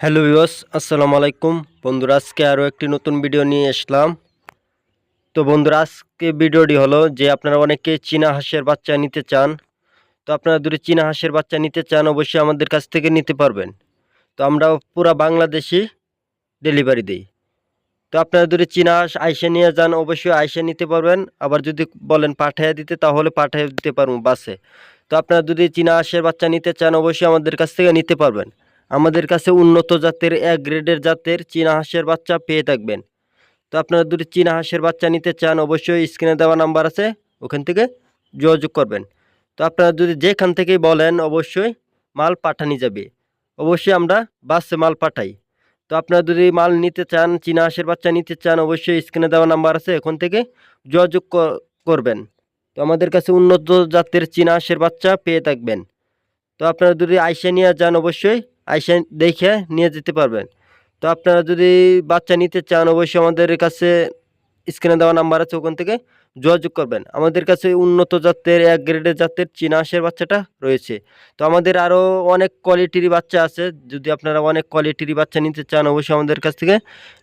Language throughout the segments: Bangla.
হ্যালো ইয়স আসসালামু আলাইকুম। বন্ধুরা, আজকে আরও একটি নতুন ভিডিও নিয়ে আসলাম। তো বন্ধুরা, আজকে ভিডিওটি হলো যে আপনারা অনেকে চীনা হাঁসের বাচ্চা নিতে চান। তো আপনারা যদি চীনা হাঁসের বাচ্চা নিতে চান, অবশ্যই আমাদের কাছ থেকে নিতে পারবেন। তো আমরা পুরা বাংলাদেশি ডেলিভারি দিই। তো আপনারা যদি চীনা হাঁস আইসে নিয়ে যান, অবশ্যই আইসে নিতে পারবেন। আবার যদি বলেন পাঠিয়ে দিতে, তাহলে পাঠিয়ে দিতে পারব বাসে। তো আপনারা যদি চীনা হাঁসের বাচ্চা নিতে চান, অবশ্যই আমাদের কাছ থেকে নিতে পারবেন। আমাদের কাছে উন্নত জাতের এক গ্রেডের জাতের চীনা হাঁসের বাচ্চা পেয়ে থাকবেন। তো আপনারা যদি চীনা হাঁসের বাচ্চা নিতে চান, অবশ্যই স্ক্রিনে দেওয়া নাম্বার আছে, ওখান থেকে যোগাযোগ করবেন। তো আপনারা যদি যেখান থেকেই বলেন, অবশ্যই মাল পাঠানি যাবে। অবশ্যই আমরা বাসে মাল পাঠাই। তো আপনারা যদি মাল নিতে চান, চীনা হাঁসের বাচ্চা নিতে চান, অবশ্যই স্ক্রিনে দেওয়া নাম্বার আছে এখন থেকে যোগাযোগ করবেন। তো আমাদের কাছে উন্নত জাতের চীনা হাঁসের বাচ্চা পেয়ে থাকবেন। তো আপনারা যদি আইসা নিয়ে যান, অবশ্যই আইসা দেখে নিয়ে যেতে পারবেন। তো আপনারা যদি বাচ্চা নিতে চান, অবশ্যই আমাদের কাছে স্ক্রিনে দেওয়া নাম্বার আছে ওখান থেকে যোগাযোগ করবেন। আমাদের কাছে উন্নত জাতের, এক গ্রেডের জাতের চীনা হাঁসের বাচ্চাটা রয়েছে। তো আমাদের আরও অনেক কোয়ালিটির বাচ্চা আছে। যদি আপনারা অনেক কোয়ালিটির বাচ্চা নিতে চান, অবশ্যই আমাদের কাছ থেকে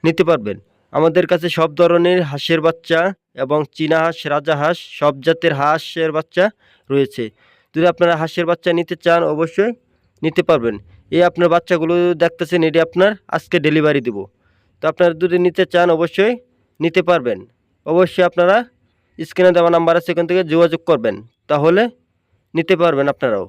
নিতে পারবেন। আমাদের কাছে সব ধরনের হাঁসের বাচ্চা এবং চীনা হাঁস, রাজা হাঁস, সব জাতের হাঁসের বাচ্চা রয়েছে। যদি আপনারা হাঁসের বাচ্চা নিতে চান, অবশ্যই নিতে পারবেন। এই আপনার বাচ্চাগুলো দেখতেছেন, এটি আপনার আজকে ডেলিভারি দেব। তো আপনারা যদি নিতে চান, অবশ্যই নিতে পারবেন। অবশ্যই আপনারা স্ক্রিনে দেওয়া নাম্বার আছে সেখান থেকে যোগাযোগ করবেন। তাহলে নিতে পারবেন আপনারাও।